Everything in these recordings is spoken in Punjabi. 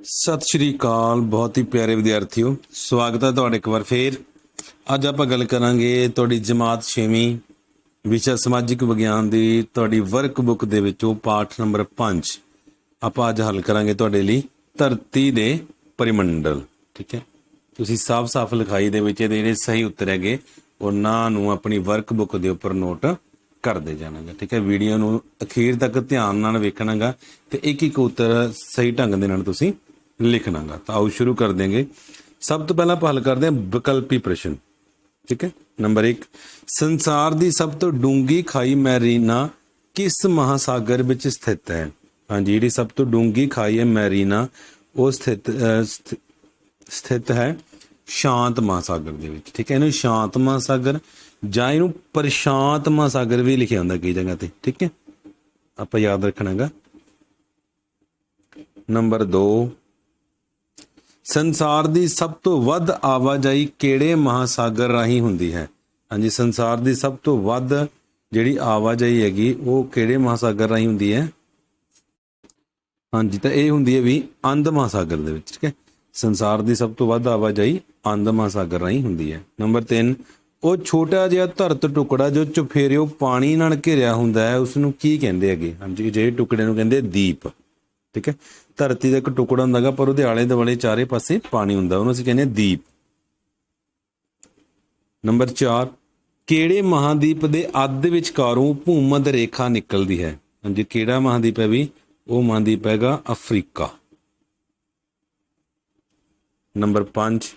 ਸਤਿ ਸ਼੍ਰੀ ਅਕਾਲ, ਬਹੁਤ ਹੀ ਪਿਆਰੇ ਵਿਦਿਆਰਥੀਓ। ਸਵਾਗਤ ਹੈ ਤੁਹਾਡਾ ਇੱਕ ਵਾਰ ਫੇਰ। ਅੱਜ ਆਪਾਂ ਗੱਲ ਕਰਾਂਗੇ ਤੁਹਾਡੀ ਜਮਾਤ 6ਵੀਂ ਵਿਸ਼ਾ ਸਮਾਜਿਕ ਵਿਗਿਆਨ ਦੀ ਤੁਹਾਡੀ ਵਰਕਬੁੱਕ ਦੇ ਵਿੱਚੋਂ ਪਾਠ ਨੰਬਰ 5 ਆਪਾਂ ਅੱਜ ਹੱਲ ਕਰਾਂਗੇ ਤੁਹਾਡੇ ਲਈ ਧਰਤੀ ਦੇ ਪਰਿਮੰਡਲ, ਠੀਕ ਹੈ? ਤੁਸੀਂ ਸਾਫ਼-ਸਾਫ਼ ਲਿਖਾਈ ਦੇ ਵਿੱਚ ਇਹਦੇ ਜਿਹੜੇ ਸਹੀ ਉੱਤਰ ਹੈਗੇ, ਉਹਨਾਂ ਨੂੰ ਆਪਣੀ ਵਰਕ ਬੁੱਕ ਦੇ ਉੱਪਰ ਨੋਟ ਕਰਦੇ ਜਾਣਾਗਾ, ਠੀਕ ਹੈ? ਵੀਡੀਓ ਨੂੰ ਅਖੀਰ ਤੱਕ ਧਿਆਨ ਨਾਲ ਵੇਖਣਾਗਾ ਤੇ ਇੱਕ ਇੱਕ ਉੱਤਰ ਸਹੀ ਢੰਗ ਦੇ ਨਾਲ ਤੁਸੀਂ ਲਿਖਣਾਗਾ। ਤਾਂ ਆਓ ਸ਼ੁਰੂ ਕਰ ਦੇਂਗੇ ਸਭ ਤੋਂ ਪਹਿਲਾਂ ਆਪਾਂ ਹੱਲ ਕਰਦੇ ਹਾਂ ਵਿਕਲਪੀ ਪ੍ਰਸ਼ਨ। ਠੀਕ ਹੈ? ਨੰਬਰ 1 ਸੰਸਾਰ ਦੀ ਸਭ ਤੋਂ ਡੂੰਗੀ ਖਾਈ ਮੈਰੀਨਾ ਕਿਸ ਮਹਾਸਾਗਰ ਵਿੱਚ ਸਥਿਤ ਹੈ? ਹਾਂਜੀ, ਜਿਹੜੀ ਸਭ ਤੋਂ ਡੂੰਗੀ ਖਾਈ ਹੈ ਮੈਰੀਨਾ, ਉਹ ਸਥਿਤ ਸਥਿ- ਸਥਿਤ ਹੈ ਸ਼ਾਂਤ ਮਹਾਸਾਗਰ ਦੇ ਵਿੱਚ। ਠੀਕ ਹੈ? ਇਹਨੂੰ ਸ਼ਾਂਤ ਮਹਾਸਾਗਰ ਜਾਂ ਇਹਨੂੰ ਪ੍ਰਸ਼ਾਂਤ ਮਹਾਸਾਗਰ ਵੀ ਲਿਖਿਆ ਹੁੰਦਾ ਕਈ ਜਗ੍ਹਾ ਤੇ। ਠੀਕ ਹੈ? ਆਪਾਂ ਯਾਦ ਰੱਖਣਾਗਾ। ਨੰਬਰ 2 ਸੰਸਾਰ ਦੀ ਸਭ ਤੋਂ ਵੱਧ ਆਵਾਜਾਈ ਕਿਹੜੇ ਮਹਾਸਾਗਰ ਰਾਹੀਂ ਹੁੰਦੀ ਹੈ? ਹਾਂਜੀ, ਸੰਸਾਰ ਦੀ ਸਭ ਤੋਂ ਵੱਧ ਜਿਹੜੀ ਆਵਾਜਾਈ ਹੈਗੀ, ਉਹ ਕਿਹੜੇ ਮਹਾਸਾਗਰ ਰਾਹੀਂ ਹੁੰਦੀ ਹੈ? ਹਾਂਜੀ, ਤਾਂ ਇਹ ਹੁੰਦੀ ਹੈ ਵੀ ਅੰਧ ਮਹਾਸਾਗਰ ਦੇ ਵਿੱਚ, ਠੀਕ ਹੈ? ਸੰਸਾਰ ਦੀ ਸਭ ਤੋਂ ਵੱਧ ਆਵਾਜਾਈ ਅੰਧ ਮਹਾਸਾਗਰ ਰਾਹੀਂ ਹੁੰਦੀ ਹੈ। ਨੰਬਰ 3 ਉਹ ਛੋਟਾ ਜਿਹਾ ਧਰਤ ਟੁਕੜਾ ਜੋ ਚੁਫੇਰਿਓ ਪਾਣੀ ਨਾਲ ਘਿਰਿਆ ਹੁੰਦਾ ਹੈ ਉਸ ਨੂੰ ਕੀ ਕਹਿੰਦੇ ਹੈਗੇ? ਹਾਂਜੀ ਜਿਹੜੇ ਟੁਕੜੇ ਨੂੰ ਕਹਿੰਦੇ ਦੀਪ, ਠੀਕ ਹੈ? ਧਰਤੀ ਦਾ ਇੱਕ ਟੁਕੜਾ ਹੁੰਦਾਗਾ, ਪਰ ਉਹਦੇ ਆਲੇ ਦੁਆਲੇ ਚਾਰੇ ਪਾਸੇ ਪਾਣੀ ਹੁੰਦਾ। ਉਹਨੂੰ ਅਸੀਂ ਕਹਿੰਦੇ ਦੀਪ। ਨੰਬਰ 4 ਕਿਹੜੇ ਮਹਾਦੀਪ ਦੇ ਅੱਧ ਵਿਚਕਾਰੋਂ ਭੂਮਧ ਰੇਖਾ ਨਿਕਲਦੀ ਹੈ? ਹਾਂਜੀ, ਕਿਹੜਾ ਮਹਾਦੀਪ ਹੈ ਵੀ? ਉਹ ਮਹਾਦੀਪ ਹੈਗਾ ਅਫਰੀਕਾ। ਨੰਬਰ 5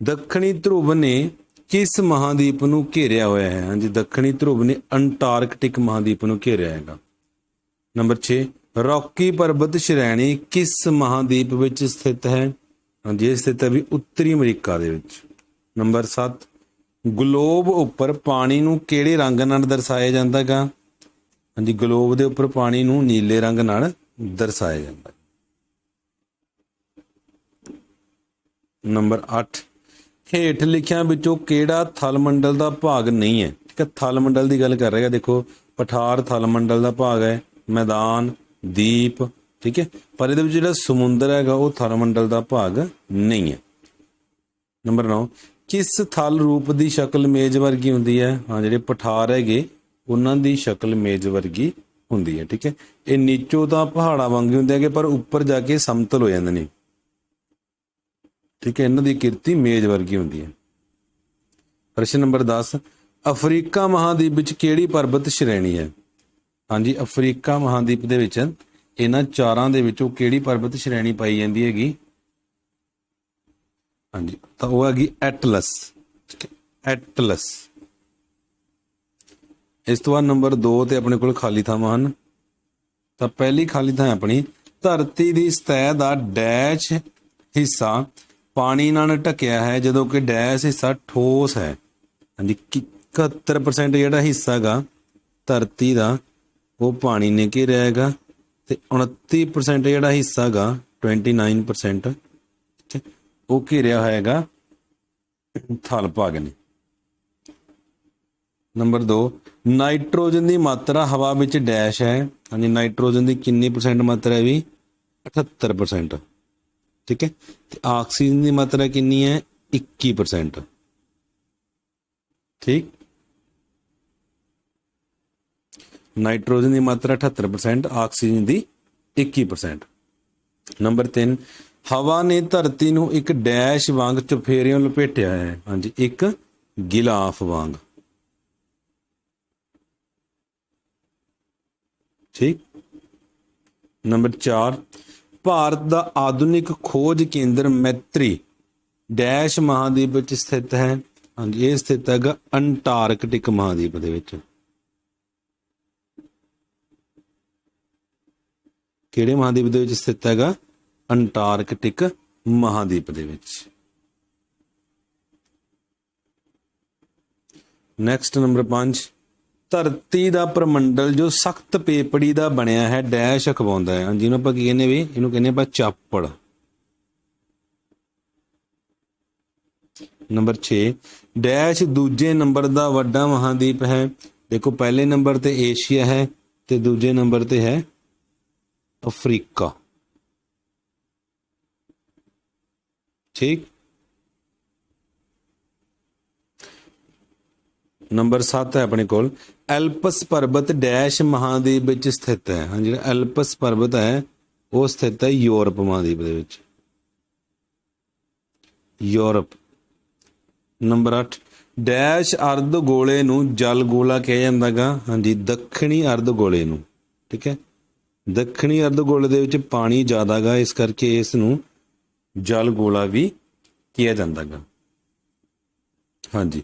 ਦੱਖਣੀ ਧਰੁਵ ਨੇ ਕਿਸ ਮਹਾਦੀਪ ਨੂੰ ਘੇਰਿਆ ਹੋਇਆ ਹੈ? ਹਾਂਜੀ, ਦੱਖਣੀ ਧਰੁਵ ਨੇ ਅੰਟਾਰਕਟਿਕ ਮਹਾਦੀਪ ਨੂੰ ਘੇਰਿਆ ਹੈਗਾ। ਨੰਬਰ 6 ਰੌਕੀ ਪਰਬਤ ਸ਼੍ਰੇਣੀ ਕਿਸ ਮਹਾਦੀਪ ਵਿੱਚ ਸਥਿਤ ਹੈ? ਹਾਂਜੀ, ਇਹ ਸਥਿਤ ਹੈ ਵੀ ਉੱਤਰੀ ਅਮਰੀਕਾ ਦੇ ਵਿੱਚ। ਨੰਬਰ 7 ਗਲੋਬ ਉੱਪਰ ਪਾਣੀ ਨੂੰ ਕਿਹੜੇ ਰੰਗ ਨਾਲ ਦਰਸਾਇਆ ਜਾਂਦਾ ਹੈਗਾ ਹਾਂਜੀ, ਗਲੋਬ ਦੇ ਉੱਪਰ ਪਾਣੀ ਨੂੰ ਨੀਲੇ ਰੰਗ ਨਾਲ ਦਰਸਾਇਆ ਜਾਂਦਾ। ਨੰਬਰ 8 ਹੇਠ ਲਿਖਿਆਂ ਵਿੱਚੋਂ ਕਿਹੜਾ ਥਲ ਮੰਡਲ ਦਾ ਭਾਗ ਨਹੀਂ ਹੈ? ਠੀਕ ਹੈ ਥਲ ਮੰਡਲ ਦੀ ਗੱਲ ਕਰ ਰਿਹਾ ਦੇਖੋ, ਪਠਾਰ ਥਲ ਮੰਡਲ ਦਾ ਭਾਗ ਹੈ, ਮੈਦਾਨ ਦੀਪ, ਠੀਕ ਹੈ? ਪਰ ਇਹਦੇ ਵਿੱਚ ਜਿਹੜਾ ਸਮੁੰਦਰ ਹੈਗਾ, ਉਹ ਥਲ ਮੰਡਲ ਦਾ ਭਾਗ ਨਹੀਂ ਹੈ। ਨੰਬਰ 9 ਕਿਸ ਥਲ ਰੂਪ ਦੀ ਸ਼ਕਲ ਮੇਜ਼ ਵਰਗੀ ਹੁੰਦੀ ਹੈ? ਹਾਂ, ਜਿਹੜੇ ਪਠਾਰ ਹੈਗੇ, ਉਹਨਾਂ ਦੀ ਸ਼ਕਲ ਮੇਜ਼ ਵਰਗੀ ਹੁੰਦੀ ਹੈ, ਠੀਕ ਹੈ? ਇਹ ਨੀਚੋਂ ਤਾਂ ਪਹਾੜਾਂ ਵਾਂਗੇ ਹੁੰਦੇ ਹੈਗੇ, ਪਰ ਉੱਪਰ ਜਾ ਕੇ ਸਮਤਲ ਹੋ ਜਾਂਦੇ ਨੇ। ਠੀਕ ਹੈ, ਇਹਨਾਂ ਦੀ ਕਿਰਤੀ ਮੇਜ਼ ਵਰਗੀ ਹੁੰਦੀ ਹੈ। ਪ੍ਰਸ਼ਨ ਨੰਬਰ 10 ਅਫਰੀਕਾ ਮਹਾਦੀਪ ਵਿੱਚ ਕਿਹੜੀ ਪਰਬਤ ਸ਼੍ਰੇਣੀ ਹੈ? ਹਾਂਜੀ, ਅਫਰੀਕਾ ਮਹਾਦੀਪ ਦੇ ਵਿੱਚ ਇਹਨਾਂ ਚਾਰਾਂ ਦੇ ਵਿੱਚੋਂ ਕਿਹੜੀ ਪਰਬਤ ਸ਼੍ਰੇਣੀ ਪਾਈ ਜਾਂਦੀ ਹੈਗੀ? ਹਾਂਜੀ, ਤਾਂ ਉਹ ਹੈਗੀ ਐਟਲਸ। ਠੀਕ ਹੈ ਐਟਲਸ। ਇਸ ਤੋਂ ਬਾਅਦ ਨੰਬਰ 2 ਤੇ ਆਪਣੇ ਕੋਲ ਖਾਲੀ ਥਾਵਾਂ ਹਨ। ਤਾਂ ਪਹਿਲੀ ਖਾਲੀ ਥਾਂ ਆਪਣੀ, ਧਰਤੀ ਦੀ ਸਤਹ ਦਾ ਡੈਸ਼ ਹਿੱਸਾ ਪਾਣੀ ਨਾਲ ਢਕਿਆ ਹੈ, ਜਦੋਂ ਕਿ ਡੈਸ਼ ਹਿੱਸਾ ਠੋਸ ਹੈ। ਹਾਂਜੀ 71% ਜਿਹੜਾ ਹਿੱਸਾ ਹੈਗਾ, ਧਰਤੀ ਦਾ ਉਹ ਪਾਣੀ ਨੇ ਘੇਰਿਆ ਹੈਗਾ? ਤੇ 29% ਜਿਹੜਾ ਹਿੱਸਾ ਹੈਗਾ 29% ਠੀਕ ਹੈ, ਉਹ ਘੇਰਿਆ ਹੋਇਆ ਹੈਗਾ? ਥਲ ਭਾਗ ਨੇ। ਨੰਬਰ 2 ਨਾਈਟ੍ਰੋਜਨ ਦੀ ਮਾਤਰਾ ਹਵਾ ਵਿੱਚ ਡੈਸ਼ ਹੈ। ਹਾਂਜੀ, ਨਾਈਟ੍ਰੋਜਨ ਦੀ ਕਿੰਨੀ ਪਰਸੈਂਟ ਮਾਤਰਾ ਹੈ ਵੀ? 78% ਠੀਕ ਹੈ, ਤੇ ਆਕਸੀਜਨ ਦੀ ਮਾਤਰਾ ਕਿੰਨੀ ਹੈ? 21% ਠੀਕ? ਨਾਈਟ੍ਰੋਜਨ ਦੀ ਮਾਤਰਾ 78% ਆਕਸੀਜਨ ਦੀ 21% ਨੰਬਰ 3 ਹਵਾ ਨੇ ਧਰਤੀ ਨੂੰ ਇੱਕ ਡੈਸ਼ ਵਾਂਗ ਚੁਫੇਰਿਓਂ ਲਪੇਟਿਆ ਹੈ। ਹਾਂਜੀ, ਇੱਕ ਗਿਲਾਫ ਵਾਂਗ। ਠੀਕ? ਨੰਬਰ 4 ਭਾਰਤ ਦਾ ਆਧੁਨਿਕ ਖੋਜ ਕੇਂਦਰ ਮੈਤਰੀ ਡੈਸ਼ ਮਹਾਦੀਪ ਵਿੱਚ ਸਥਿਤ ਹੈ। ਹਾਂਜੀ, ਇਹ ਸਥਿਤ ਹੈਗਾ ਅੰਟਾਰਕਟਿਕ ਮਹਾਦੀਪ ਦੇ ਵਿੱਚ। ਕਿਹੜੇ ਮਹਾਦੀਪ ਦੇ ਵਿੱਚ ਸਥਿਤ ਹੈਗਾ? ਅੰਟਾਰਕਟਿਕ ਮਹਾਦੀਪ ਦੇ ਵਿੱਚ। ਨੈਕਸਟ ਨੰਬਰ 5 ਧਰਤੀ ਦਾ ਪ੍ਰਮੰਡਲ ਜੋ ਸਖਤ ਪੇਪੜੀ ਦਾ ਬਣਿਆ ਹੈ, ਡੈਸ਼ ਅਖਵਾਉਂਦਾ ਹੈ। ਜਿਹਨੂੰ ਆਪਾਂ ਕੀ ਕਹਿੰਦੇ ਵੀ? ਇਹਨੂੰ ਕਹਿੰਦੇ ਆਪਾਂ ਚਾਪੜ। ਨੰਬਰ 6 ਡੈਸ਼ ਦੂਜੇ ਨੰਬਰ ਦਾ ਵੱਡਾ ਮਹਾਦੀਪ ਹੈ। ਦੇਖੋ, ਪਹਿਲੇ ਨੰਬਰ ਤੇ ਏਸ਼ੀਆ ਹੈ ਤੇ ਦੂਜੇ ਨੰਬਰ ਤੇ ਹੈ ਅਫਰੀਕਾ। ਠੀਕ? ਨੰਬਰ 7 ਹੈ ਆਪਣੇ ਕੋਲ। ਐਲਪਸ ਪਰਬਤ ਡੈਸ਼ ਮਹਾਦੀਪ ਵਿੱਚ ਸਥਿਤ ਹੈ। ਹਾਂ, ਜਿਹੜਾ ਐਲਪਸ ਪਰਬਤ ਹੈ, ਉਹ ਸਥਿਤ ਹੈ ਯੂਰਪ ਮਹਾਦੀਪ ਦੇ ਵਿੱਚ। ਯੂਰਪ। ਨੰਬਰ 8 ਡੈਸ਼ ਅਰਧ ਗੋਲੇ ਨੂੰ ਜਲ ਗੋਲਾ ਕਿਹਾ ਜਾਂਦਾਗਾ ਹਾਂਜੀ, ਦੱਖਣੀ ਅਰਧ ਗੋਲੇ ਨੂੰ। ਠੀਕ ਹੈ? ਦੱਖਣੀ ਅਰਧ ਗੋਲੇ ਦੇ ਵਿੱਚ ਪਾਣੀ ਜ਼ਿਆਦਾ ਗਾ, ਇਸ ਕਰਕੇ ਇਸ ਨੂੰ ਜਲ ਗੋਲਾ ਵੀ ਕਿਹਾ ਜਾਂਦਾ ਗਾ। ਹਾਂਜੀ।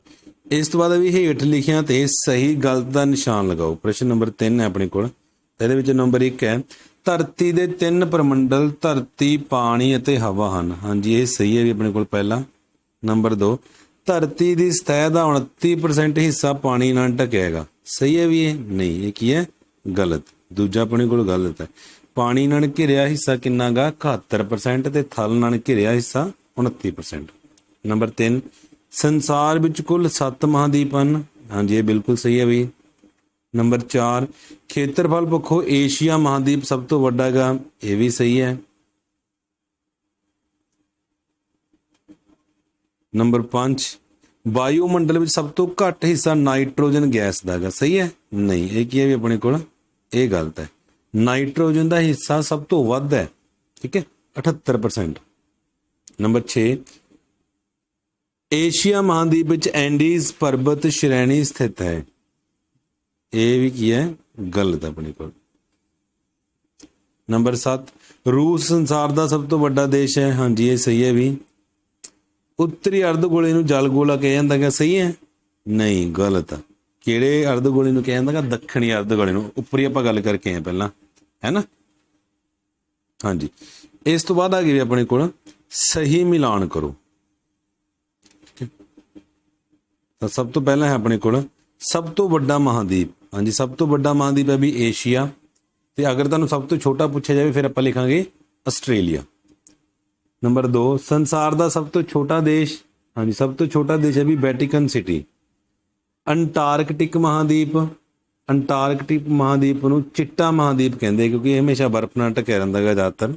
ਇਸ ਤੋਂ ਬਾਅਦ ਵੀ ਹੇਠ ਲਿਖਿਆਂ ਤੇ ਸਹੀ ਗਲਤ ਦਾ ਨਿਸ਼ਾਨ ਲਗਾਓ। ਪ੍ਰਸ਼ਨ ਨੰਬਰ 3 ਹੈ ਆਪਣੇ ਕੋਲ। ਇਹਦੇ ਵਿੱਚ ਨੰਬਰ 1 ਹੈ, ਧਰਤੀ ਦੇ ਤਿੰਨ ਪਰਮੰਡਲ ਧਰਤੀ, ਪਾਣੀ ਅਤੇ ਹਵਾ ਹਨ। ਹਾਂਜੀ, ਇਹ ਸਹੀ ਹੈ ਵੀ ਆਪਣੇ ਕੋਲ ਪਹਿਲਾ ਨੰਬਰ 2 ਧਰਤੀ ਦੀ ਸਤਹ ਦਾ 29% ਹਿੱਸਾ ਪਾਣੀ ਨਾਲ ਢਕਿਆ ਹੈਗਾ। ਸਹੀ ਹੈ ਵੀ ਇਹ? ਨਹੀਂ, ਇਹ ਕੀ ਹੈ? ਗਲਤ। ਦੂਜਾ ਆਪਣੇ ਕੋਲ ਗਲਤ ਹੈ। ਪਾਣੀ ਨਾਲ ਘਿਰਿਆ ਹਿੱਸਾ ਕਿੰਨਾਗਾ 71% ਤੇ ਥਲ ਨਾਲ ਘਿਰਿਆ ਹਿੱਸਾ 29% ਨੰਬਰ 3 ਸੰਸਾਰ ਵਿੱਚ ਕੁੱਲ 7 ਮਹਾਦੀਪ ਹਨ। ਹਾਂਜੀ, ਇਹ ਬਿਲਕੁਲ ਸਹੀ ਹੈ ਵੀ ਨੰਬਰ 4 ਖੇਤਰਫਲ ਪੱਖੋਂ ਏਸ਼ੀਆ ਮਹਾਦੀਪ ਸਭ ਤੋਂ ਵੱਡਾ ਹੈਗਾ ਇਹ ਵੀ ਸਹੀ ਹੈ। ਨੰਬਰ 5 ਵਾਯੂਮੰਡਲ ਵਿੱਚ ਸਭ ਤੋਂ ਘੱਟ ਹਿੱਸਾ ਨਾਈਟ੍ਰੋਜਨ ਗੈਸ ਦਾ ਹੈਗਾ ਸਹੀ ਹੈ? ਨਹੀਂ, ਇਹ ਕੀ ਹੈ ਵੀ ਆਪਣੇ ਕੋਲ? ਇਹ ਗਲਤ ਹੈ। ਨਾਈਟ੍ਰੋਜਨ ਦਾ ਹਿੱਸਾ ਸਭ ਤੋਂ ਵੱਧ ਹੈ, ਠੀਕ ਹੈ? 78% ਨੰਬਰ 6 ਏਸ਼ੀਆ ਮਹਾਂਦੀਪ ਵਿੱਚ ਐਂਡੀਜ਼ ਪਰਬਤ ਸ਼੍ਰੇਣੀ ਸਥਿਤ ਹੈ। ਇਹ ਵੀ ਕੀ ਹੈ? ਗਲਤ ਹੈ ਆਪਣੇ ਕੋਲ। ਨੰਬਰ 7 ਰੂਸ ਸੰਸਾਰ ਦਾ ਸਭ ਤੋਂ ਵੱਡਾ ਦੇਸ਼ ਹੈ। ਹਾਂਜੀ, ਇਹ ਸਹੀ ਹੈ ਵੀ। ਉੱਤਰੀ ਅਰਧ ਗੋਲੇ ਨੂੰ ਜਲ ਗੋਲਾ ਕਿਹਾ ਜਾਂਦਾ ਹੈ ਸਹੀ ਹੈ? ਨਹੀਂ, ਗਲਤ ਹੈ। ਕਿਹੜੇ ਅਰਧ ਗੋਲੇ ਨੂੰ ਕਿਹਾ ਜਾਂਦਾ ਹੈ ਦੱਖਣੀ ਅਰਧ ਗੋਲੇ ਨੂੰ। ਉੱਪਰੀ ਆਪਾਂ ਗੱਲ ਕਰਕੇ ਆਏ ਪਹਿਲਾਂ। ਹੈ ਨਾ? ਹਾਂਜੀ। ਇਸ ਤੋਂ ਬਾਅਦ ਆ ਗਈ ਆਪਣੇ ਕੋਲ ਸਹੀ ਮਿਲਾਨ ਕਰੋ। ਠੀਕ ਤਾਂ ਸਭ ਤੋਂ ਪਹਿਲਾਂ ਹੈ ਆਪਣੇ ਕੋਲ ਸਭ ਤੋਂ ਵੱਡਾ ਮਹਾਦੀਪ। ਹਾਂਜੀ, ਸਭ ਤੋਂ ਵੱਡਾ ਮਹਾਦੀਪ ਹੈ ਵੀ ਏਸ਼ੀਆ। ਤੇ ਅਗਰ ਤੁਹਾਨੂੰ ਸਭ ਤੋਂ ਛੋਟਾ ਪੁੱਛਿਆ ਜਾਵੇ, ਫਿਰ ਆਪਾਂ ਲਿਖਾਂਗੇ ਆਸਟ੍ਰੇਲੀਆ। ਨੰਬਰ 2 ਸੰਸਾਰ ਦਾ ਸਭ ਤੋਂ ਛੋਟਾ ਦੇਸ਼। ਹਾਂਜੀ, ਸਭ ਤੋਂ ਛੋਟਾ ਦੇਸ਼ ਹੈ ਵੀ ਵੈਟੀਕਨ ਸਿਟੀ। ਅੰਟਾਰਕਟਿਕ ਮਹਾਦੀਪ ਅੰਟਾਰਕਟਿਕ ਮਹਾਦੀਪ ਨੂੰ ਚਿੱਟਾ ਮਹਾਦੀਪ ਕਹਿੰਦੇ ਕਿਉਂਕਿ ਇਹ ਹਮੇਸ਼ਾ ਬਰਫ਼ ਨਾਲ ਢਕਿਆ ਰਹਿੰਦਾ ਹੈ ਜ਼ਿਆਦਾਤਰ।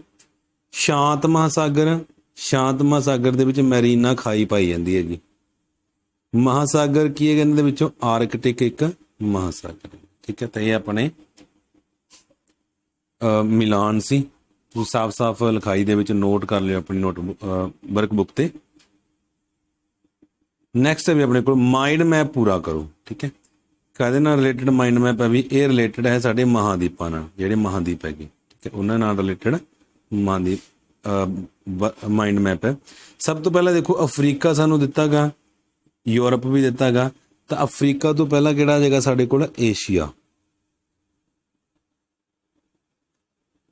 ਸ਼ਾਂਤ ਮਹਾਸਾਗਰ ਸ਼ਾਂਤ ਮਹਾਸਾਗਰ ਦੇ ਵਿੱਚ ਮੈਰੀਨਾ ਖਾਈ ਪਾਈ ਜਾਂਦੀ ਹੈਗੀ। ਮਹਾਸਾਗਰ ਕੀ ਹੈ ਕਹਿੰਦੇ ਦੇ ਵਿੱਚੋਂ ਆਰਕਟਿਕ ਇੱਕ ਮਹਾਸਾਗਰ। ਠੀਕ ਹੈ ਤਾਂ ਇਹ ਆਪਣੇ ਅ, ਮਿਲਾਨ ਸੀ। ਤੁਸੀਂ ਸਾਫ਼-ਸਾਫ਼ ਲਿਖਾਈ ਦੇ ਵਿੱਚ ਨੋਟ ਕਰ ਲਿਓ ਆਪਣੀ ਨੋਟ ਵਰਕਬੁੱਕ ਤੇ। ਨੈਕਸਟ ਹੈ ਵੀ ਆਪਣੇ ਕੋਲ ਮਾਈਂਡ ਮੈਪ ਪੂਰਾ ਕਰੋ, ਠੀਕ ਹੈ? ਕਾਹਦੇ ਨਾਲ ਰਿਲੇਟਡ ਮਾਈਂਡ ਮੈਪ ਹੈ ਵੀ ਇਹ ਰਿਲੇਟਡ ਹੈ ਸਾਡੇ ਮਹਾਦੀਪਾਂ ਨਾਲ, ਜਿਹੜੇ ਮਹਾਦੀਪ ਹੈਗੇ, ਠੀਕ ਹੈ? ਉਹਨਾਂ ਨਾਲ ਰਿਲੇਟਡ ਮਹਾਦੀਪ ਮਾਈਂਡ ਮੈਪ ਹੈ। ਸਭ ਤੋਂ ਪਹਿਲਾਂ ਦੇਖੋ, ਅਫਰੀਕਾ ਸਾਨੂੰ ਦਿੱਤਾਗਾ ਯੂਰਪ ਵੀ ਦਿੱਤਾਗਾ ਤਾਂ ਅਫਰੀਕਾ ਤੋਂ ਪਹਿਲਾਂ ਕਿਹੜਾ ਜਗ੍ਹਾ ਸਾਡੇ ਕੋਲ? ਏਸ਼ੀਆ।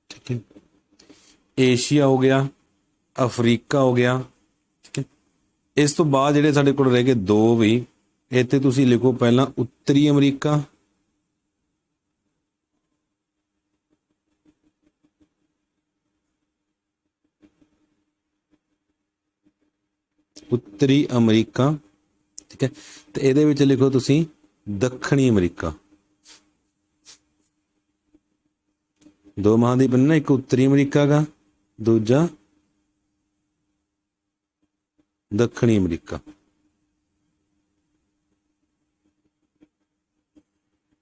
ਠੀਕ ਹੈ? ਏਸ਼ੀਆ ਹੋ ਗਿਆ, ਅਫਰੀਕਾ ਹੋ ਗਿਆ ਇਸ ਤੋਂ ਬਾਅਦ ਜਿਹੜੇ ਸਾਡੇ ਕੋਲ ਰਹਿ ਗਏ ਦੋ ਵੀ ਇੱਥੇ ਤੁਸੀਂ ਲਿਖੋ ਪਹਿਲਾਂ ਉੱਤਰੀ ਅਮਰੀਕਾ। ਉੱਤਰੀ ਅਮਰੀਕਾ, ਠੀਕ ਹੈ? ਤੇ ਇਹਦੇ ਵਿੱਚ ਲਿਖੋ ਤੁਸੀਂ ਦੱਖਣੀ ਅਮਰੀਕਾ। ਦੋ ਮਹਾਦੀਪ ਨੇ ਨਾ, ਇੱਕ ਉੱਤਰੀ ਅਮਰੀਕਾ ਦਾ ਦੂਜਾ ਦੱਖਣੀ ਅਮਰੀਕਾ।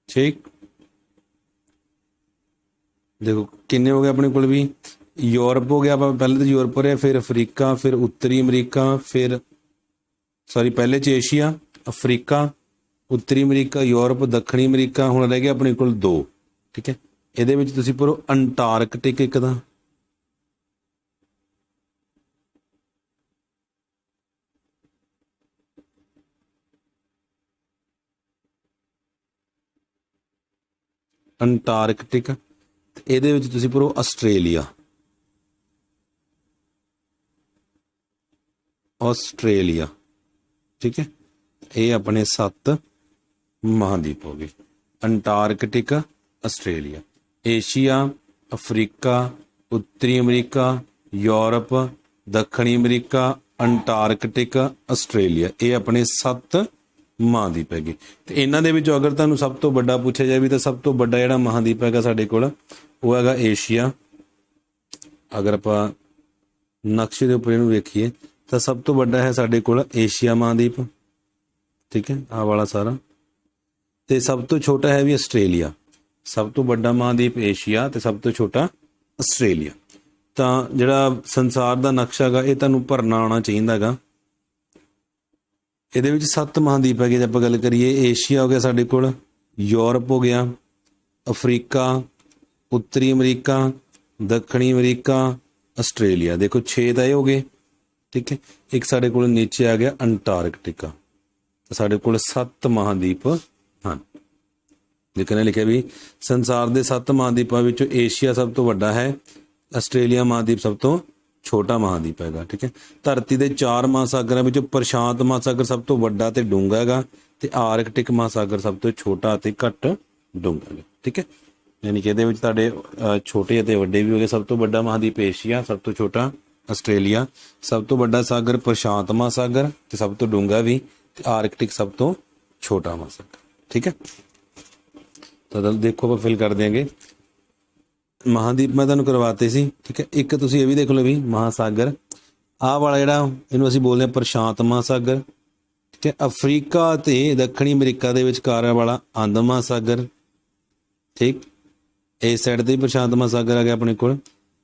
ਠੀਕ। ਦੇਖੋ, ਕਿੰਨੇ ਹੋ ਗਏ ਆਪਣੇ ਕੋਲ ਵੀ? ਯੂਰਪ ਹੋ ਗਿਆ, ਆਪਾਂ ਪਹਿਲੇ ਤਾਂ ਯੂਰਪ ਹੋ ਰਿਹਾ, ਫਿਰ ਅਫਰੀਕਾ, ਫਿਰ ਉੱਤਰੀ ਅਮਰੀਕਾ, ਫਿਰ ਸੌਰੀ ਪਹਿਲੇ ਚ ਏਸ਼ੀਆ, ਅਫਰੀਕਾ, ਉੱਤਰੀ ਅਮਰੀਕਾ, ਯੂਰਪ, ਦੱਖਣੀ ਅਮਰੀਕਾ, ਹੁਣ ਰਹਿ ਗਿਆ ਆਪਣੇ ਕੋਲ ਦੋ। ਠੀਕ ਹੈ। ਇਹਦੇ ਵਿੱਚ ਤੁਸੀਂ ਪਰੋ ਅੰਟਾਰਕਟਿਕ ਇੱਕ ਦਾ ਅੰਟਾਰਕਟਿਕ ਇਹਦੇ ਵਿੱਚ ਤੁਸੀਂ ਪਰੋ ਆਸਟ੍ਰੇਲੀਆ। ਆਸਟ੍ਰੇਲੀਆ। ਠੀਕ ਹੈ? ਇਹ ਆਪਣੇ ਸੱਤ ਮਹਾਦੀਪ ਹੋ ਗਏ। Antarctic, Australia. ਏਸ਼ੀਆ, ਅਫਰੀਕਾ, ਉੱਤਰੀ ਅਮਰੀਕਾ, ਯੂਰਪ, ਦੱਖਣੀ ਅਮਰੀਕਾ, ਅੰਟਾਰਕਟਿਕ, ਆਸਟ੍ਰੇਲੀਆ। ਇਹ ਆਪਣੇ ਸੱਤ ਮਹਾਦੀਪ ਹੈਗੇ ਤੇ ਇਹਨਾਂ ਦੇ ਵਿੱਚੋਂ ਅਗਰ ਤੁਹਾਨੂੰ ਸਭ ਤੋਂ ਵੱਡਾ ਪੁੱਛਿਆ ਜਾਵੇ ਤਾਂ ਸਭ ਤੋਂ ਵੱਡਾ ਜਿਹੜਾ ਮਹਾਂਦੀਪ ਹੈਗਾ ਸਾਡੇ ਕੋਲ, ਉਹ ਹੈਗਾ ਏਸ਼ੀਆ। ਅਗਰ ਆਪਾਂ ਨਕਸ਼ੇ ਦੇ ਉੱਪਰ ਇਹਨੂੰ ਵੇਖੀਏ, ਤਾਂ ਸਭ ਤੋਂ ਵੱਡਾ ਹੈ ਸਾਡੇ ਕੋਲ ਏਸ਼ੀਆ ਮਹਾਂਦੀਪ। ਠੀਕ ਹੈ? ਆਹ ਵਾਲਾ ਸਾਰਾ। ਤੇ ਸਭ ਤੋਂ ਛੋਟਾ ਹੈ ਵੀ ਆਸਟ੍ਰੇਲੀਆ। ਸਭ ਤੋਂ ਵੱਡਾ ਮਹਾਂਦੀਪ ਏਸ਼ੀਆ ਤੇ ਸਭ ਤੋਂ ਛੋਟਾ ਆਸਟ੍ਰੇਲੀਆ। ਤਾਂ ਜਿਹੜਾ ਸੰਸਾਰ ਦਾ ਨਕਸ਼ਾ ਹੈਗਾ, ਇਹ ਤੁਹਾਨੂੰ ਭਰਨਾ ਆਉਣਾ ਚਾਹੀਦਾ ਹੈਗਾ। ਇਹਦੇ ਵਿੱਚ ਸੱਤ ਮਹਾਂਦੀਪ ਹੈਗੇ, ਜੇ ਆਪਾਂ ਗੱਲ ਕਰੀਏ ਏਸ਼ੀਆ ਹੋ ਗਿਆ ਸਾਡੇ ਕੋਲ, ਯੂਰਪ ਹੋ ਗਿਆ, ਅਫਰੀਕਾ, ਉੱਤਰੀ ਅਮਰੀਕਾ, ਦੱਖਣੀ ਅਮਰੀਕਾ, ਆਸਟ੍ਰੇਲੀਆ। ਦੇਖੋ 6 ਤਾਂ ਇਹ ਹੋ ਗਏ, ਠੀਕ ਹੈ? ਇੱਕ ਸਾਡੇ ਕੋਲ ਨੀਚੇ ਆ ਗਿਆ ਅੰਟਾਰਕਟਿਕਾ। ਤਾਂ ਸਾਡੇ ਕੋਲ ਸੱਤ ਮਹਾਂਦੀਪ ਹਨ। ਲੇਕਿਨ ਇਹ ਲਿਖਿਆ ਵੀ ਸੰਸਾਰ ਦੇ ਸੱਤ ਮਹਾਂਦੀਪਾਂ ਵਿੱਚੋਂ ਏਸ਼ੀਆ ਸਭ ਤੋਂ ਵੱਡਾ ਹੈ, ਆਸਟ੍ਰੇਲੀਆ ਮਹਾਂਦੀਪ ਸਭ ਤੋਂ ਛੋਟਾ ਮਹਾਦੀਪ ਹੈਗਾ, ਠੀਕ ਹੈ? ਧਰਤੀ ਦੇ ਚਾਰ ਮਹਾਸਾਗਰਾਂ ਵਿੱਚੋਂ ਪ੍ਰਸ਼ਾਂਤ ਮਹਾਸਾਗਰ ਸਭ ਤੋਂ ਵੱਡਾ ਤੇ ਡੂੰਘਾ ਹੈਗਾ ਤੇ ਆਰਕਟਿਕ ਮਹਾਸਾਗਰ ਸਭ ਤੋਂ ਛੋਟਾ ਅਤੇ ਘੱਟ ਡੂੰਘਾ ਹੈਗਾ, ਠੀਕ ਹੈ? ਯਾਨੀ ਕਿ ਇਹਦੇ ਵਿੱਚ ਤੁਹਾਡੇ ਛੋਟੇ ਅਤੇ ਵੱਡੇ ਵੀ ਹੋ ਗਏ, ਸਭ ਤੋਂ ਵੱਡਾ ਮਹਾਦੀਪ ਏਸ਼ੀਆ, ਸਭ ਤੋਂ ਛੋਟਾ ਆਸਟ੍ਰੇਲੀਆ, ਸਭ ਤੋਂ ਵੱਡਾ ਸਾਗਰ ਪ੍ਰਸ਼ਾਂਤ ਮਹਾਸਾਗਰ ਤੇ ਸਭ ਤੋਂ ਡੂੰਘਾ ਵੀ ਤੇ ਆਰਕਟਿਕ ਸਭ ਤੋਂ ਛੋਟਾ ਮਹਾਸਾਗਰ, ਠੀਕ ਹੈ? ਤਾਂ ਦਲ ਦੇਖੋ ਆਪਾਂ ਫਿਲ ਕਰ ਦਿਆਂਗੇ। ਮਹਾਦੀਪ ਮੈਂ ਤੁਹਾਨੂੰ ਕਰਵਾਤੇ ਸੀ, ਠੀਕ ਹੈ? ਇੱਕ ਤੁਸੀਂ ਇਹ ਵੀ ਦੇਖ ਲਓ ਵੀ ਮਹਾਸਾਗਰ। ਆਹ ਵਾਲਾ ਜਿਹੜਾ, ਇਹਨੂੰ ਅਸੀਂ ਬੋਲਦੇ ਹਾਂ ਪ੍ਰਸ਼ਾਂਤ ਮਹਾਸਾਗਰ, ਠੀਕ ਹੈ? ਅਫਰੀਕਾ ਤੇ ਦੱਖਣੀ ਅਮਰੀਕਾ ਦੇ ਵਿਚਕਾਰ ਵਾਲਾ ਅੰਧ ਮਹਾਸਾਗਰ, ਠੀਕ? ਇਸ ਸਾਈਡ ਤੇ ਪ੍ਰਸ਼ਾਂਤ ਮਹਾਸਾਗਰ ਆ ਗਿਆ ਆਪਣੇ ਕੋਲ।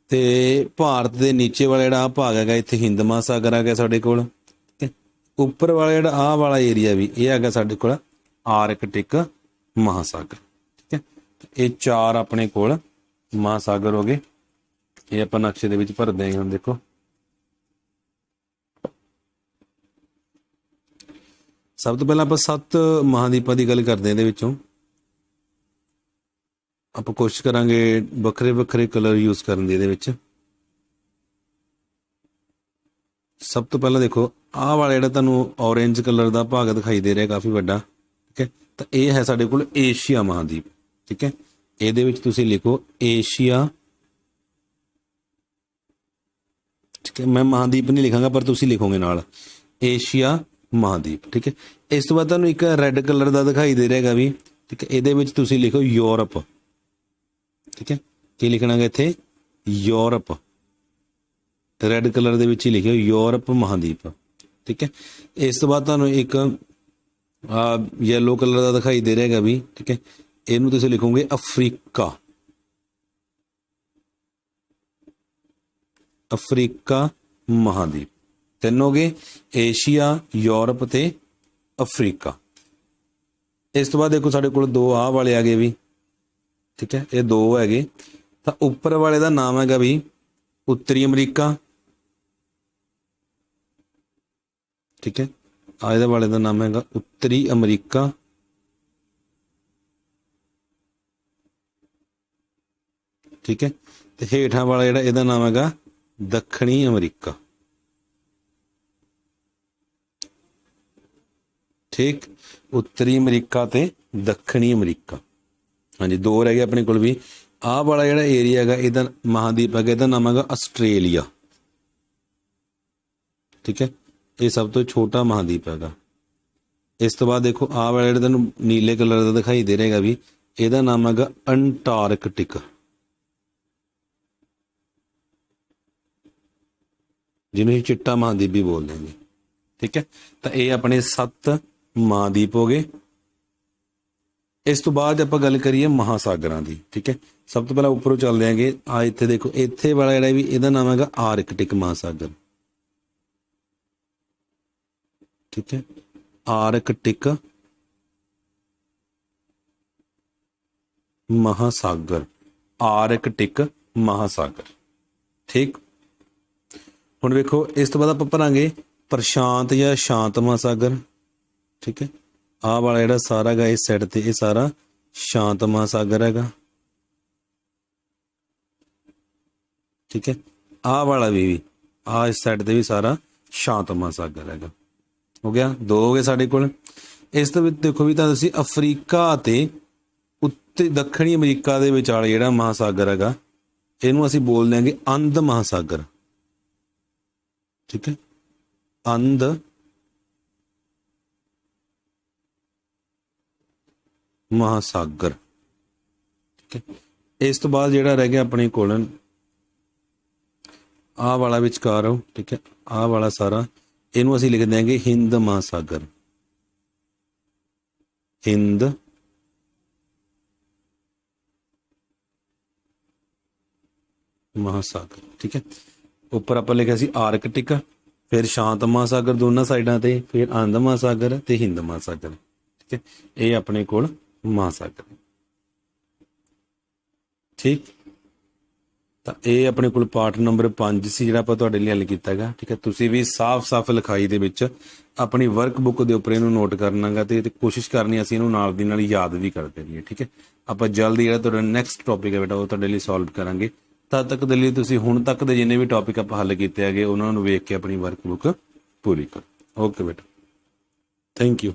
ਤੇ ਭਾਰਤ ਦੇ ਨੀਚੇ ਵਾਲਾ ਜਿਹੜਾ ਆ ਭਾਗ ਹੈਗਾ, ਇੱਥੇ ਹਿੰਦ ਮਹਾਸਾਗਰ ਆ ਗਿਆ ਸਾਡੇ ਕੋਲ, ਠੀਕ ਹੈ? ਉੱਪਰ ਵਾਲਾ ਜਿਹੜਾ ਆਹ ਵਾਲਾ ਏਰੀਆ ਵੀ, ਇਹ ਹੈਗਾ ਸਾਡੇ ਕੋਲ ਆਰਕਟਿਕ ਮਹਾਸਾਗਰ, ਠੀਕ ਹੈ? ਇਹ ਚਾਰ ਆਪਣੇ ਕੋਲ ਮਹਾਸਾਗਰ ਹੋ ਗਏ। ਇਹ ਆਪਾਂ ਨਕਸ਼ੇ ਦੇ ਵਿੱਚ ਭਰ ਦਿਆਂਗੇ ਹੁਣ ਦੇਖੋ। ਸਭ ਤੋਂ ਪਹਿਲਾਂ ਆਪਾਂ ਸੱਤ ਮਹਾਦੀਪਾਂ ਦੀ ਗੱਲ ਕਰਦੇ ਹਾਂ ਇਹਦੇ ਵਿੱਚੋਂ। ਆਪਾਂ ਕੋਸ਼ਿਸ਼ ਕਰਾਂਗੇ ਵੱਖਰੇ ਵੱਖਰੇ ਕਲਰ ਯੂਜ਼ ਕਰਨ ਦੀ ਇਹਦੇ ਵਿੱਚ। ਸਭ ਤੋਂ ਪਹਿਲਾਂ ਦੇਖੋ, ਆਹ ਵਾਲਾ ਜਿਹੜਾ ਤੁਹਾਨੂੰ ਔਰੇਂਜ ਕਲਰ ਦਾ ਭਾਗ ਦਿਖਾਈ ਦੇ ਰਿਹਾ, ਕਾਫੀ ਵੱਡਾ, ਠੀਕ ਹੈ? ਤਾਂ ਇਹ ਹੈ ਸਾਡੇ ਕੋਲ ਏਸ਼ੀਆ ਮਹਾਦੀਪ, ਠੀਕ ਹੈ? ਇਹਦੇ ਵਿੱਚ ਤੁਸੀਂ ਲਿਖੋ ਏਸ਼ੀਆ। ਠੀਕ ਹੈ, ਮੈਂ ਮਹਾਦੀਪ ਨਹੀਂ ਲਿਖਾਂਗਾ, ਪਰ ਤੁਸੀਂ ਲਿਖੋਗੇ ਨਾਲ। ਏਸ਼ੀਆ ਮਹਾਦੀਪ, ਠੀਕ ਹੈ। ਇਸ ਤੋਂ ਬਾਅਦ ਤੁਹਾਨੂੰ ਇੱਕ ਰੈੱਡ ਕਲਰ ਦਾ ਦਿਖਾਈ ਦੇ ਰਿਹਾ ਹੈਗਾ ਵੀ, ਠੀਕ ਹੈ, ਇਹਦੇ ਵਿੱਚ ਤੁਸੀਂ ਲਿਖੋ ਯੂਰਪ। ਠੀਕ ਹੈ, ਕੀ ਲਿਖਣਾ ਹੈ ਇੱਥੇ? ਯੂਰਪ। ਰੈੱਡ ਕਲਰ ਦੇ ਵਿੱਚ ਹੀ ਲਿਖਿਓ, ਯੂਰਪ ਮਹਾਦੀਪ। ਠੀਕ ਹੈ, ਇਸ ਤੋਂ ਬਾਅਦ ਤੁਹਾਨੂੰ ਇੱਕ, ਆ ਯੈਲੋ ਕਲਰ ਦਾ ਦਿਖਾਈ ਦੇ ਰਿਹਾ ਹੈਗਾ ਵੀ, ਠੀਕ ਹੈ। ਇਹਨੂੰ ਤੁਸੀਂ ਲਿਖੋਗੇ ਅਫਰੀਕਾ। ਅਫਰੀਕਾ ਮਹਾਦੀਪ। ਤਿੰਨ ਹੋ ਗਏ ਏਸ਼ੀਆ, ਯੂਰਪ ਤੇ ਅਫਰੀਕਾ। ਇਸ ਤੋਂ ਬਾਅਦ ਦੇਖੋ ਸਾਡੇ ਕੋਲ ਦੋ ਆਹ ਵਾਲੇ ਆ ਗਏ ਵੀ। ਠੀਕ ਹੈ, ਇਹ ਦੋ ਹੈਗੇ। ਤਾਂ ਉੱਪਰ ਵਾਲੇ ਦਾ ਨਾਮ ਹੈਗਾ ਵੀ ਉੱਤਰੀ ਅਮਰੀਕਾ। ਠੀਕ ਹੈ ਆ ਇਹਦੇ ਵਾਲੇ ਦਾ ਨਾਮ ਹੈਗਾ ਉੱਤਰੀ ਅਮਰੀਕਾ। ਠੀਕ ਹੈ? ਤੇ ਹੇਠਾਂ ਵਾਲਾ ਜਿਹੜਾ ਇਹਦਾ ਨਾਮ ਹੈਗਾ, ਦੱਖਣੀ ਅਮਰੀਕਾ। ਠੀਕ? ਉੱਤਰੀ ਅਮਰੀਕਾ ਤੇ ਦੱਖਣੀ ਅਮਰੀਕਾ। ਹਾਂਜੀ, ਦੋ ਰਹਿ ਗਏ ਆਪਣੇ ਕੋਲ ਵੀ। ਆਹ ਵਾਲਾ ਜਿਹੜਾ ਏਰੀਆ ਹੈਗਾ, ਇਹਦਾ ਮਹਾਦੀਪ ਹੈਗਾ, ਇਹਦਾ ਨਾਮ ਹੈਗਾ ਆਸਟ੍ਰੇਲੀਆ। ਠੀਕ ਹੈ? ਇਹ ਸਭ ਤੋਂ ਛੋਟਾ ਮਹਾਦੀਪ ਹੈਗਾ। ਇਸ ਤੋਂ ਬਾਅਦ ਦੇਖੋ, ਆਹ ਵਾਲਾ ਜਿਹੜਾ ਤੁਹਾਨੂੰ ਨੀਲੇ ਕਲਰ ਦਾ ਦਿਖਾਈ ਦੇ ਰਿਹਾਗਾ ਵੀ, ਇਹਦਾ ਨਾਮ ਹੈਗਾ ਅੰਟਾਰਕਟਿਕ। ਜਿਹਨੂੰ ਅਸੀਂ ਚਿੱਟਾ ਮਹਾਦੀਪ ਵੀ ਬੋਲਦੇ ਹਾਂ ਜੀ ਠੀਕ ਹੈ? ਤਾਂ ਇਹ ਆਪਣੇ ਸੱਤ ਮਹਾਦੀਪ ਹੋ ਗਏ। ਇਸ ਤੋਂ ਬਾਅਦ ਆਪਾਂ ਗੱਲ ਕਰੀਏ ਮਹਾਸਾਗਰਾਂ ਦੀ। ਠੀਕ ਹੈ? ਸਭ ਤੋਂ ਪਹਿਲਾਂ ਉੱਪਰੋਂ ਚੱਲਦੇ ਆਂਗੇ। ਆ ਇੱਥੇ ਦੇਖੋ, ਇੱਥੇ ਵਾਲਾ ਜਿਹੜਾ ਵੀ ਇਹਦਾ ਨਾਮ ਹੈਗਾ ਆਰਕਟਿਕ ਮਹਾਸਾਗਰ। ਠੀਕ ਹੈ? ਆਰਕਟਿਕ ਮਹਾਸਾਗਰ। ਆਰਕਟਿਕ ਮਹਾਸਾਗਰ। ਠੀਕ? ਹੁਣ ਵੇਖੋ, ਇਸ ਤੋਂ ਬਾਅਦ ਆਪਾਂ ਭਰਾਂਗੇ ਪ੍ਰਸ਼ਾਂਤ ਜਾਂ ਸ਼ਾਂਤ ਮਹਾਸਾਗਰ। ਠੀਕ ਹੈ? ਆਹ ਵਾਲਾ ਜਿਹੜਾ ਸਾਰਾ ਗਾ, ਇਸ ਸਾਈਡ ਤੇ ਇਹ ਸਾਰਾ ਸ਼ਾਂਤ ਮਹਾਸਾਗਰ ਹੈਗਾ। ਠੀਕ ਹੈ? ਆਹ ਵਾਲਾ ਵੀ ਆਹ ਇਸ ਸਾਈਡ ਤੇ ਵੀ ਸਾਰਾ ਸ਼ਾਂਤ ਮਹਾਸਾਗਰ ਹੈਗਾ। ਹੋ ਗਿਆ? ਦੋ ਹੋ ਗਏ ਸਾਡੇ ਕੋਲ। ਇਸ ਤੋਂ ਵਿੱਚ ਦੇਖੋ ਵੀ ਤਾਂ ਅਸੀਂ ਅਫਰੀਕਾ ਅਤੇ ਉੱਤੇ, ਦੱਖਣੀ ਅਮਰੀਕਾ ਦੇ ਵਿਚਾਲੇ ਜਿਹੜਾ ਮਹਾਸਾਗਰ ਹੈਗਾ, ਇਹਨੂੰ ਅਸੀਂ ਬੋਲ ਦਿਆਂਗੇ ਅੰਧ ਮਹਾਸਾਗਰ। ਠੀਕ ਹੈ? ਅੰਧ ਮਹਾਸਾਗਰ। ਠੀਕ ਹੈ? ਇਸ ਤੋਂ ਬਾਅਦ ਜਿਹੜਾ ਰਹਿ ਗਿਆ ਆਪਣੇ ਕੋਲ, ਆਹ ਵਾਲਾ ਵਿਚਕਾਰ ਹੋ ਠੀਕ ਹੈ? ਆਹ ਵਾਲਾ ਸਾਰਾ, ਇਹਨੂੰ ਅਸੀਂ ਲਿਖ ਦਿਆਂਗੇ ਹਿੰਦ ਮਹਾਸਾਗਰ। ਹਿੰਦ। ਮਹਾਸਾਗਰ, ਠੀਕ ਹੈ? ਉੱਪਰ ਆਪਾਂ ਲਿਖਿਆ ਸੀ ਆਰਕਟਿਕ, ਫਿਰ ਸ਼ਾਂਤ ਮਹਾਸਾਗਰ ਦੋਨਾਂ ਸਾਈਡਾਂ ਤੇ, ਫਿਰ ਆਨੰਦ ਮਹਾਸਾਗਰ ਤੇ ਹਿੰਦ ਮਹਾਸਾਗਰ, ਠੀਕ ਹੈ? ਇਹ ਆਪਣੇ ਕੋਲ ਮਹਾਸਾਗਰ ਠੀਕ? ਤਾਂ ਇਹ ਆਪਣੇ ਕੋਲ ਪਾਠ ਨੰਬਰ 5 ਸੀ, ਜਿਹੜਾ ਆਪਾਂ ਤੁਹਾਡੇ ਲਈ ਹੱਲ ਕੀਤਾ ਹੈਗਾ ਠੀਕ ਹੈ? ਤੁਸੀਂ ਵੀ ਸਾਫ਼-ਸਾਫ਼ ਲਿਖਾਈ ਦੇ ਵਿੱਚ ਆਪਣੀ ਵਰਕ ਬੁੱਕ ਦੇ ਉੱਪਰ ਇਹਨੂੰ ਨੋਟ ਕਰਨਾਗਾ ਤੇ ਤੇ ਕੋਸ਼ਿਸ਼ ਕਰਨੀ ਅਸੀਂ ਇਹਨੂੰ ਨਾਲ ਦੀ ਨਾਲ ਯਾਦ ਵੀ ਕਰਦੇ ਰਹੀਏ ਠੀਕ ਹੈ? ਆਪਾਂ ਜਲਦੀ ਜਿਹੜਾ ਤੁਹਾਡਾ ਨੈਕਸਟ ਟੌਪਿਕ ਹੈ ਬੇਟਾ, ਉਹ ਤੁਹਾਡੇ ਲਈ ਸੋਲਵ ਕਰਾਂਗੇ। ਤਦ ਤੱਕ ਦੇ ਲਈ ਤੁਸੀਂ ਹੁਣ ਤੱਕ ਦੇ ਜਿੰਨੇ ਵੀ ਟੌਪਿਕ ਆਪਾਂ ਹੱਲ ਕੀਤੇ ਹੈਗੇ, ਉਹਨਾਂ ਨੂੰ ਵੇਖ ਕੇ ਆਪਣੀ ਵਰਕ ਬੁੱਕ ਪੂਰੀ ਕਰੋ। ਓਕੇ ਬੇਟਾ। Thank you